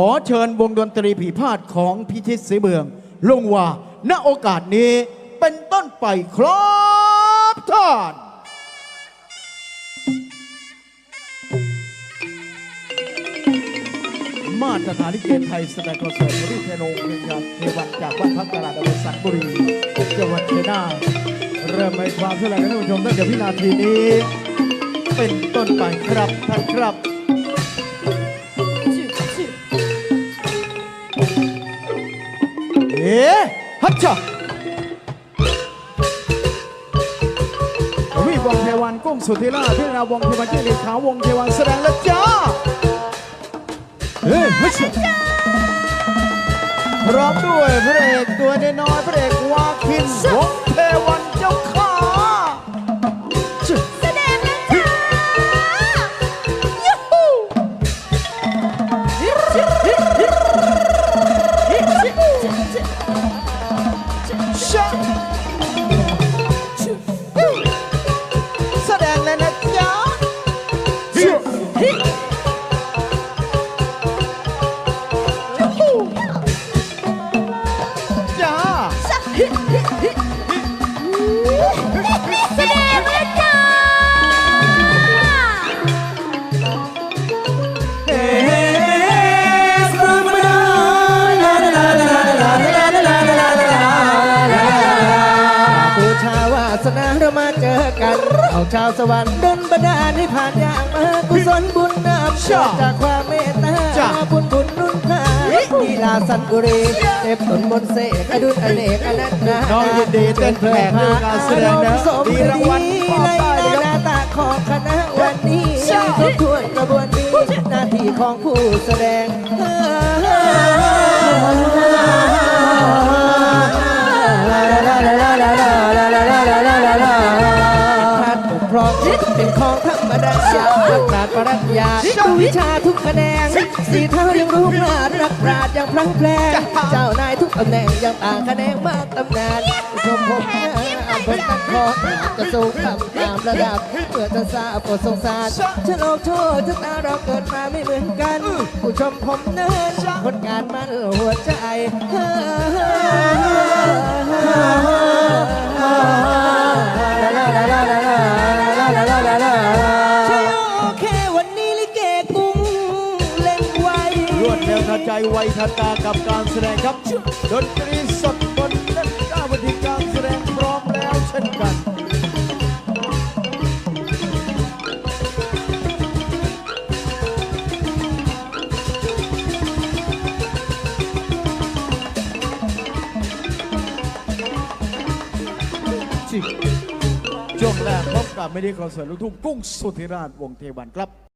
ขอเชิญวงดนตรีผีพาดของพิชิตสีเบือง ลงว่าณโอกาสนี้เป็นต้นไปครับท่านมาตรฐานลิเกไทยแสดงคอนเสิร์ตบริเทโนเพียงยาเทวันจากวัดพักตลาดอำเภอสันบุรีจังหวัดชัยนาทเริ่มในความเชื่อแรงท่านผู้ชมตั้งแต่วินาทีนี้ เป็นต้นไปครับท่านครับ ฮัจฉะวิวงเทวันกุ้งสุธิราชพิรนาวงเทวันเจริญขาววงเทวันแสดงแล้วจ้าเฮ้ยฮัจฉะพร้อมด้วยพระเอกตัวน้อยๆพระเอกวาคินวงเทวันเจ้าขา Hey! สนาเรามาเจอกัน เอาชาวสวรรค์ดนบันดาลให้ผ่านอย่างมากุศลบุญนำเกิดจากความเมตตาจ้ะบุญบุญนุ่นพาลีลาสันบุรีเจ็บตนบนเสกอดุลอเนกอนันต์นาน้องยินดีเต้นแผลงด้วยการแสดงนะสมมีรางวัลมอบในได้เลยครับนาตาของคณะวันนี้ทบทวนกระบวนนี้หน้าที่ของผู้แสดงข กครองเป็นของธรรมดารักษาปรัชญาดูวิชาทุกแขนงสีเท้ายังรู้พลาดรักปราดยังพลังแปลงเจ้านายทุกตำแหน่งยังต่างแขนงมากตำนานชมผมอำเภอตั้งคอจะสูงต่ำตามระดับเพื่อจะทราบโปรดสงสารฉันออกโทษชะตาเราเกิดมาไม่เหมือนกันผู้ชมผมเนินคนงานมันหัวใจ ใจไวทันตากับการแสดงครับ ดนตรีสดบนเล่นก้าววิธีการแสดงพร้อมแล้วเช่นกันช่วงแรกพบกับไมินิคอนเสิร์ตลูกทุ่งกุ้งสุธิราชวงเทวันครับ